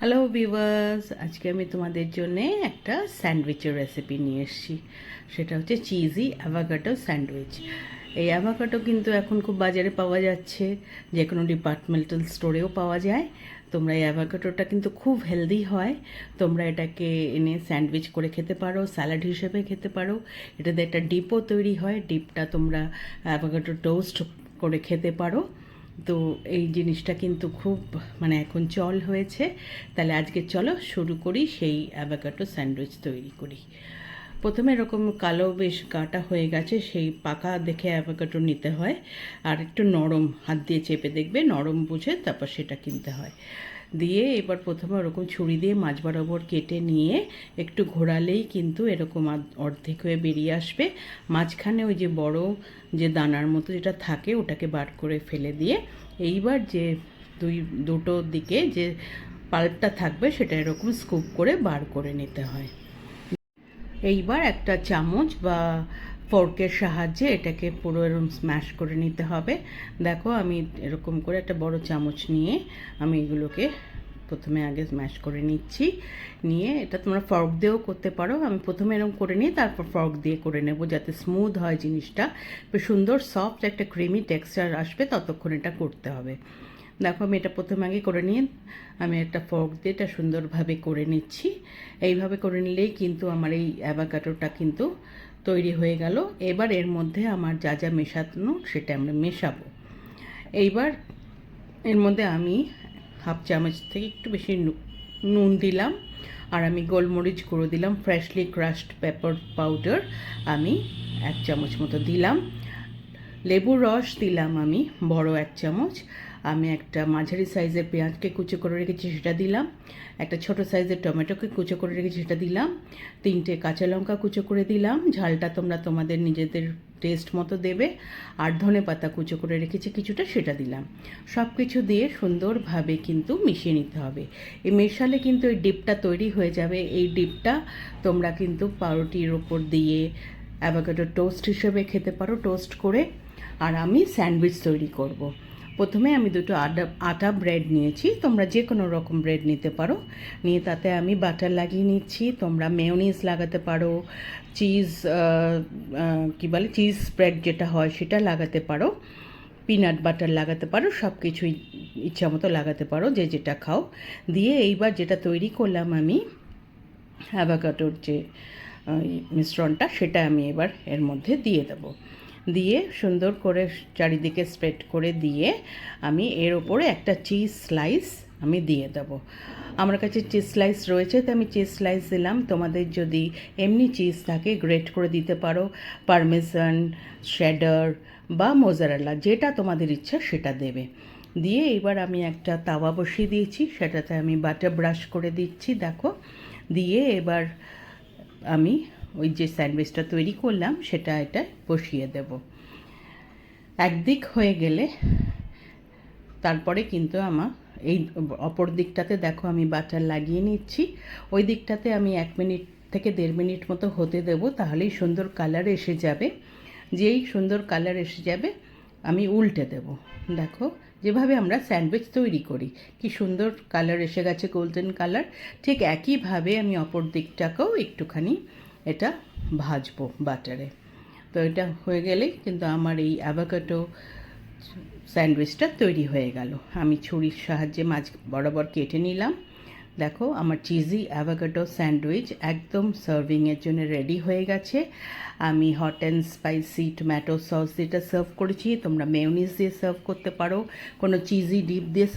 Hello viewers আজকে আমি তোমাদের জন্যে একটা স্যান্ডউইচের রেসিপি নিয়ে এসেছি। সেটা হচ্ছে চিজি অ্যাভাকাটো স্যান্ডউইচ। এই অ্যাভাকাটো কিন্তু এখন খুব বাজারে পাওয়া যাচ্ছে। যে কোনো ডিপার্টমেন্টাল স্টোরেও পাওয়া যায়। তোমরা এই অ্যাভাকাটোটা কিন্তু খুব হেলদি হয়। তোমরা এটাকে এনে স্যান্ডউইচ করে খেতে পারো, স্যালাড হিসেবে খেতে পারো। এটাতে একটা ডিপও তৈরি হয়। ডিপটা তোমরা অ্যাভাকাটো টোস্ট করে খেতে পারো। তো এই জিনিসটা কিন্তু খুব মানে এখন চল হয়েছে। তাহলে আজকে চলো শুরু করি সেই অ্যাভাকাটো স্যান্ডউইচ তৈরি করি। প্রথমে এরকম কালো বেশ কাটা হয়ে গেছে, সেই পাকা দেখে অ্যাভাকাটো নিতে হয়। আর একটু নরম হাত দিয়ে চেপে দেখবে, নরম বুঝে তারপর সেটা কিনতে হয়। দিয়ে এবার প্রথমে ওরকম ছুরি দিয়ে মাছ বরাবর কেটে নিয়ে একটু ঘোরালেই কিন্তু এরকম অর্ধেক হয়ে বেরিয়ে আসবে। মাঝখানে ওই যে বড় যে দানার মতো যেটা থাকে ওটাকে বার করে ফেলে দিয়ে এইবার যে দুই, দুটো দিকে যে পাল্পটা থাকবে সেটা এরকম স্কুপ করে বার করে নিতে হয়। এইবার একটা চামচ বা ফোর্কের সাহায্যে এটাকে পুরো এরকম স্ম্যাশ করে নিতে হবে। দেখো, আমি এরকম করে একটা বড় চামচ নিয়ে আমি এগুলোকে প্রথমে আগে স্ম্যাশ করে নিচ্ছি। নিয়ে এটা তোমরা ফর্ক দিয়েও করতে পারো। আমি প্রথমে এরকম করে নিই তারপর ফর্ক দিয়ে করে নেব যাতে স্মুথ হয় জিনিসটা। সুন্দর সফট একটা ক্রিমি টেক্সচার আসবে, ততক্ষণ এটা করতে হবে। দেখো, আমি এটা প্রথমে আগে করে নিয়ে আমি একটা ফর্ক দিয়ে এটা সুন্দরভাবে করে নিচ্ছি। এইভাবে করে নিলেই কিন্তু আমার এই অ্যাভাকাটোটা কিন্তু তৈরি হয়ে গেল। এবার এর মধ্যে আমার যা যা মেশানো সেটা আমরা মেশাবো। এইবার এর মধ্যে আমি হাফ চামচ থেকে একটু বেশি নুন দিলাম আর আমি গোলমরিচ গুঁড়ো দিলাম ফ্রেশলি ক্রাশড পেপার পাউডার আমি এক চামচ মতো দিলাম। লেবুর রস দিলাম আমি বড় এক চামচ। আমি একটা মাঝারি সাইজের পেঁয়াজকে কুচো করে রেখেছি, সেটা দিলাম। একটা ছোট সাইজের টমেটোকে কুচো করে রেখেছি, সেটা দিলাম। তিনটে কাঁচা লঙ্কা কুচো করে দিলাম। ঝালটা তোমরা তোমাদের নিজেদের টেস্ট মতো দেবে। আর ধনে পাতা কুচো করে রেখেছি কিছুটা, সেটা দিলাম। সব কিছু দিয়ে সুন্দরভাবে কিন্তু মিশিয়ে নিতে হবে। এই মেশালে কিন্তু এই ডিপটা তৈরি হয়ে যাবে। এই ডিপটা তোমরা কিন্তু পাউরুটির ওপর দিয়ে অ্যাভোকাডো টোস্ট হিসেবে খেতে পারো টোস্ট করে। আর আমি স্যান্ডউইচ তৈরি করব। প্রথমে আমি দুটো আটা আটা ব্রেড নিয়েছি। তোমরা যে কোনো রকম ব্রেড নিতে পারো। নিয়ে তাতে আমি বাটার লাগিয়ে নিচ্ছি। তোমরা মেয়োনিজ লাগাতে পারো। চিজ কী বলে? চিজ স্প্রেড যেটা হয় সেটা লাগাতে পারো। পিনাট বাটার লাগাতে পারো। সব কিছুই ইচ্ছা মতো লাগাতে পারো। যে যেটা খাও। দিয়ে এইবার যেটা তৈরি করলাম আমি অ্যাভাকাটোর যে মিশ্রণটা, সেটা আমি এবার এর মধ্যে দিয়ে দেবো। দিয়ে সুন্দর করে চারিদিকে স্প্রেড করে দিয়ে আমি এর ওপরে একটা চিজ স্লাইস আমি দিয়ে দেবো। আমার কাছে চিজ স্লাইস রয়েছে, তো আমি চিজ স্লাইস দিলাম। তোমাদের যদি এমনি চিজ থাকে গ্রেট করে দিতে পারো। পারমেসান শ্যাডার বা মোজারেলা যেটা তোমাদের ইচ্ছা সেটা দেবে। দিয়ে এবার আমি একটা তাওয়া বসিয়ে দিয়েছি, সেটাতে আমি বাটার ব্রাশ করে দিচ্ছি, দেখো। দিয়ে এবার আমি ওই যে স্যান্ডউইচটা তৈরি করলাম, সেটা এটা বসিয়ে দেব। একদিক হয়ে গেলে তারপরে কিন্তু আমার এই অপর দিকটাতে দেখো আমি বাটার লাগিয়ে নিচ্ছি। ওই দিকটাতে আমি এক মিনিট থেকে দেড় মিনিট মতো হতে দেব, তাহলেই সুন্দর কালার এসে যাবে। যেই সুন্দর কালার এসে যাবে, আমি উল্টে দেব। দেখো, যেভাবে আমরা স্যান্ডউইচ তৈরি করি, কি সুন্দর কালার এসে গেছে, গোল্ডেন কালার। ঠিক একইভাবে আমি অপর দিকটাকেও একটুখানি এটা ভাজবো বাটারে। তো এটা হয়ে গেলেই কিন্তু আমার এই অ্যাভাকাটো স্যান্ডউইচটা তৈরি হয়ে গেল। আমি ছুরির সাহায্যে মাছ বরাবর কেটে নিলাম। দেখো, আমার চিজি অ্যাভাকাডো স্যান্ডউইচ একদম সার্ভিংয়ের জন্য রেডি হয়ে গেছে। আমি hot and spicy tomato sauce যেটা সার্ভ করেছি, তোমরা মেয়নিজ দিয়ে সার্ভ করতে পারো, কোনো চিজি ডিপ দিয়ে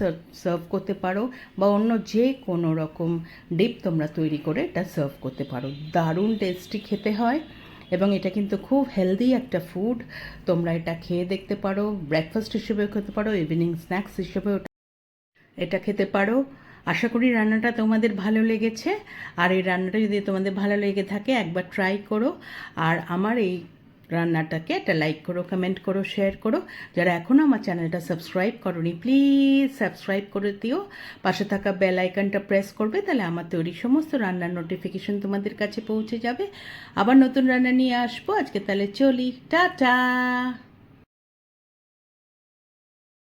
সার্ভ করতে পারো, বা অন্য যে কোনো রকম ডিপ তোমরা তৈরি করে এটা সার্ভ করতে পারো। দারুণ টেস্টি খেতে হয় এবং এটা কিন্তু খুব হেলদি একটা ফুড তোমরা এটা খেয়ে দেখতে পারো ব্রেকফাস্ট হিসেবেও খেতে পারো ইভিনিং স্ন্যাক্স হিসেবেও এটা খেতে পারো। আশা করি রান্নাটা তোমাদের ভালো লেগেছে। আর এই রান্নাটা যদি তোমাদের ভালো লেগে থাকে, একবার ট্রাই করো। আর আমার এই রান্নাটাকে একটা লাইক করো কমেন্ট করো শেয়ার করো। যারা এখনও আমার চ্যানেলটা সাবস্ক্রাইব করনি প্লিজ সাবস্ক্রাইব করে দিও। পাশে থাকা বেল আইকনটা প্রেস করবে, তাহলে আমার তৈরি সমস্ত রান্নার নোটিফিকেশন তোমাদের কাছে পৌঁছে যাবে। আবার নতুন রান্না নিয়ে আসব। আজকে তাহলে চলি, টাটা!